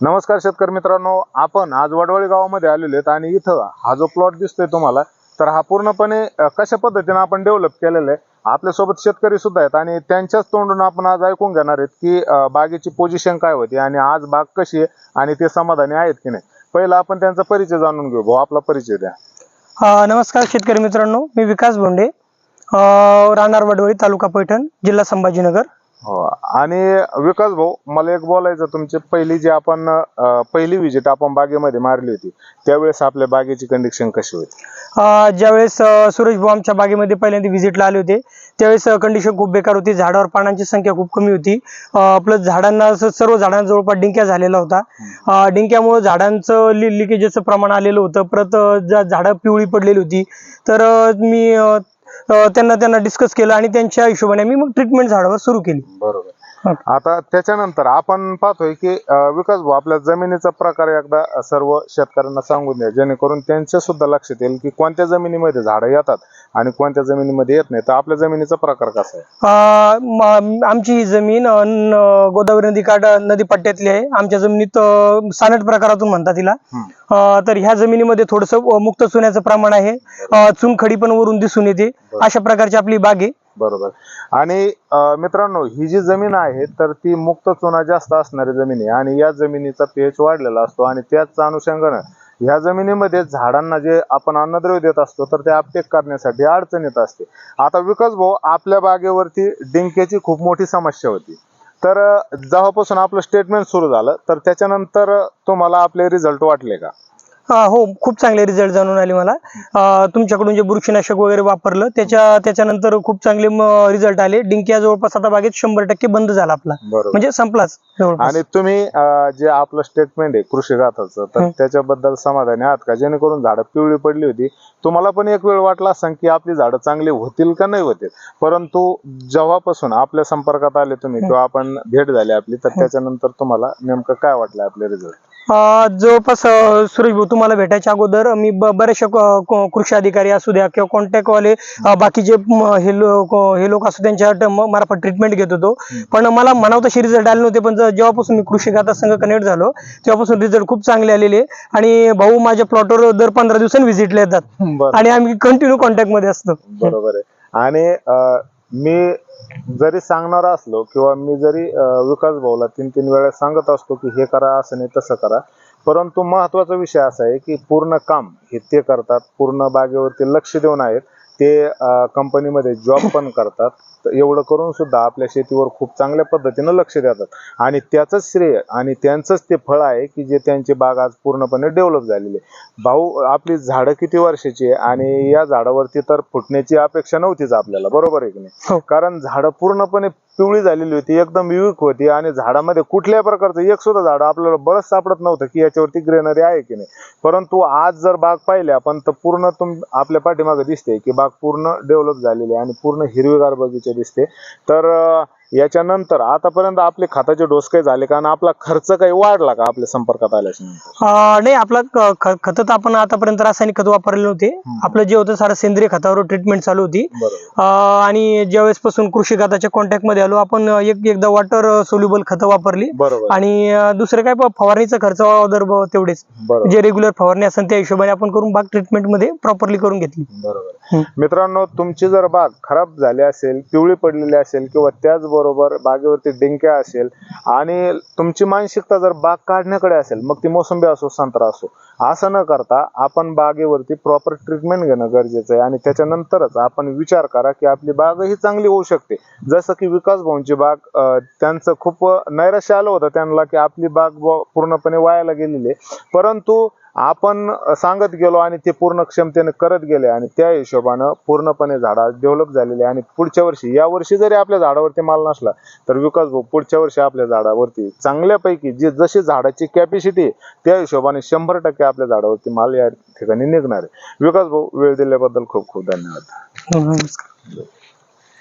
नमस्कार शेतकरी मित्रांनो आपण आज वडवळी गावामध्ये आलेले आहेत आणि इथं हा जो प्लॉट दिसतोय तुम्हाला तर हा पूर्णपणे कशा पद्धतीने आपण डेव्हलप केलेला आहे आपल्यासोबत शेतकरी सुद्धा आहेत आणि त्यांच्याच तोंडून आपण आज ऐकून घेणार आहेत की बागेची पोझिशन काय होती आणि आज बाग कशी आहे आणि ते समाधानी आहेत की नाही. पहिला आपण त्यांचा परिचय जाणून घेऊ भाऊ आपला परिचय द्या. नमस्कार शेतकरी मित्रांनो मी विकास भोंडे राहणार वडवळी तालुका पैठण जिल्हा संभाजीनगर. हो. आणि विकास भाऊ मला एक बोलायचं तुमची पहिली जी आपण पहिली विजिट आपण बागेमध्ये मारली होती त्यावेळेस आपल्या बागेची कंडिशन कशी होती? ज्यावेळेस अ, सुरेश भाऊ आमच्या बागेमध्ये पहिल्यांदा व्हिजिटला आले होते त्यावेळेस कंडिशन खूप बेकार होती झाडावर पानांची संख्या खूप कमी होती. प्लस झाडांना असं सर्व झाडांना जवळपास डिंक्या झालेला होता. अ, डिंक्यामुळे झाडांचं लि लिकेजेचं प्रमाण आलेलं होतं परत अ, जा- झाडं पिवळी पडलेली होती. तर मी त्यांना त्यांना डिस्कस केलं आणि त्यांच्या हिशोबाने मी मग ट्रीटमेंट झाडावर सुरू केली. बरोबर. आता त्याच्यानंतर आपण पाहतोय की विकास भाऊ आपल्या जमिनीचा प्रकार एकदा सर्व शेतकऱ्यांना सांगून द्या जेणेकरून त्यांच्या सुद्धा लक्षात येईल की कोणत्या जमिनीमध्ये झाडं येतात आणि कोणत्या जमिनीमध्ये येत नाही. तर आपल्या जमिनीचा प्रकार कसा आहे? आमची ही जमीन गोदावरी नदी काठ नदी पट्ट्यातली आहे. आमच्या जमिनीत सानट प्रकारातून म्हणतात तिला तर ह्या जमिनीमध्ये थोडस मुक्त चुन्याचं प्रमाण आहे. चुनखडी पण वरून दिसून येते. अशा प्रकारची आपली बाग आहे. बरोबर. आणि अं, मित्रांनो ही जी जमीन आहे तर ती मुक्त चुना जास्त असणारी जमीन आहे. आणि या जमिनीचा पीएच वाढलेला असतो. आणि त्याच अनुषंगानं ह्या जमिनीमध्ये झाडांना जे आपण अन्नद्रव्य देत असतो तर ते अपटेक करण्यासाठी अडचण येत असते. आता विकास भाऊ आपल्या बागेवरती डिंक्याची खूप मोठी समस्या होती. तर अं, जेव्हापासून आपलं स्टेटमेंट सुरू झालं तर त्याच्यानंतर तुम्हाला आपले रिझल्ट वाटले का? हो खूप चांगले रिझल्ट जाणून आले मला. तुमच्याकडून जे बुरशीनाशक वगैरे वापरलं त्याच्या त्याच्यानंतर खूप चांगले रिझल्ट आले. डिंकिया जवळपास आता बागेत शंभर टक्के बंद झाला आपला. म्हणजे संपलाच आणि तुम्ही जे आपलं स्टेटमेंट आहे कृषी गाथाचं तर. त्याच्याबद्दल समाधानी आहात का? जेणेकरून झाडं पिवळी पडली होती. तुम्हाला पण एक वेळ वाटला असं की आपली झाडं चांगली होतील का नाही होतील? परंतु जेव्हापासून आपल्या संपर्कात आले तुम्ही किंवा आपण भेट झाली आपली तर त्याच्यानंतर तुम्हाला नेमकं काय वाटलं आपले रिझल्ट जवळपास सुरेश भाऊ तुम्हाला भेटायच्या अगोदर मी ब- बरेचसे क- क- कृषी अधिकारी असू द्या किंवा कॉन्टॅक्ट वाले अ, बाकीचे हे लोक हे लोक असू त्यांच्या मार्फत ट्रीटमेंट घेत होतो. पण मला म्हणावं तसे रिझल्ट आले नव्हते पण जेव्हापासून मी कृषी खाता संघ कनेक्ट झालो तेव्हापासून रिझल्ट खूप चांगले आलेले आणि भाऊ माझ्या प्लॉटवर दर पंधरा दिवसांनी व्हिजिटला येतात. आणि आम्ही कंटिन्यू कॉन्टॅक्टमध्ये असतो. बरोबर आहे. आणि मी जरी सांगणार असलो किंवा मी जरी विकास भाऊला तीन तीन वेळा सांगत असतो की हे करा असं नाही तसं करा. परंतु महत्त्वाचा विषय असा आहे की पूर्ण काम हे ते करतात पूर्ण बागेवरती लक्ष देऊन आहेत. ते कंपनीमध्ये जॉब पण करतात. एवढं करून सुद्धा आपल्या शेतीवर खूप चांगल्या पद्धतीनं लक्ष देतात. आणि त्याचंच श्रेय आणि त्यांचंच ते फळ आहे की जे त्यांची बाग आज पूर्णपणे डेव्हलप झालेली आहे. भाऊ आपली झाडं किती वर्षाची आहे? आणि या झाडावरती तर फुटण्याची अपेक्षा नव्हतीच आपल्याला. बरोबर आहे की नाही? हो. कारण झाडं पूर्णपणे पिवळी झालेली होती एकदम युनिक होती आणि झाडामध्ये कुठल्याही प्रकारचं एक सुद्धा झाड आपल्याला बळच सापडत नव्हतं की याच्यावरती ग्रेनरी आहे की नाही. परंतु आज जर बाग पाहिली आपण तर पूर्ण तुम आपल्या पाठीमागे दिसते की बाग पूर्ण डेव्हलप झालेली आहे आणि पूर्ण हिरवीगार बगीचे दिसते तर याच्यानंतर आतापर्यंत आपले खताचे डोस काही झाले का? आणि आपला खर्च काही वाढला का आपल्या संपर्कात आल्याच्या अं, नाही आपला क- ख- खत तर आपण आतापर्यंत रासायनिक खत वापरले नव्हते. आपलं जे होतं सारं सेंद्रिय खतावर ट्रीटमेंट चालू होती. बरोबर. अं, आणि ज्यावेळेस पासून कृषी खताच्या कॉन्टॅक्टमध्ये आलो आपण एक एकदा वॉटर सोल्युबल खतं वापरली. बरोबर. आणि अं, दुसरं काय फवारणीचा खर्च ब- तेवढेच. बरोबर. जे रेग्युलर फवारणी असेल त्या हिशोबाने आपण करून बाग ट्रीटमेंटमध्ये प्रॉपरली करून घेतली. बरोबर. मित्रांनो तुमची जर बाग खराब झाली असेल पिवळी पडलेली असेल किंवा त्याचबरोबर बागेवरती डिंक्या असेल आणि तुमची मानसिकता जर बाग काढण्याकडे असेल मग ती मोसंबी असो संत्रा असो असं न करता आपण बागेवरती प्रॉपर ट्रीटमेंट घेणं गरजेचं आहे. आणि त्याच्यानंतरच आपण विचार करा की आपली बाग ही चांगली होऊ शकते. जसं की विकास भाऊंची बाग त्यांचं खूप नैराश्य आलं होतं त्यांना की आपली बाग पूर्णपणे वायाला गेलेली आहे. परंतु आपण सांगत गेलो आणि ते पूर्ण क्षमतेने करत गेले आणि त्या हिशोबानं पूर्णपणे झाडा डेव्हलप झालेले आणि पुढच्या वर्षी या वर्षी जरी आपल्या झाडावरती माल नसला तर विकास भाऊ पुढच्या वर्षी आपल्या झाडावरती चांगल्यापैकी जी जशी झाडाची कॅपॅसिटी त्या हिशोबाने शंभर टक्के आपल्या झाडावरती माल या ठिकाणी निघणार आहे. विकास भाऊ वेळ दिल्याबद्दल खूप खूप धन्यवाद. नमस्कार.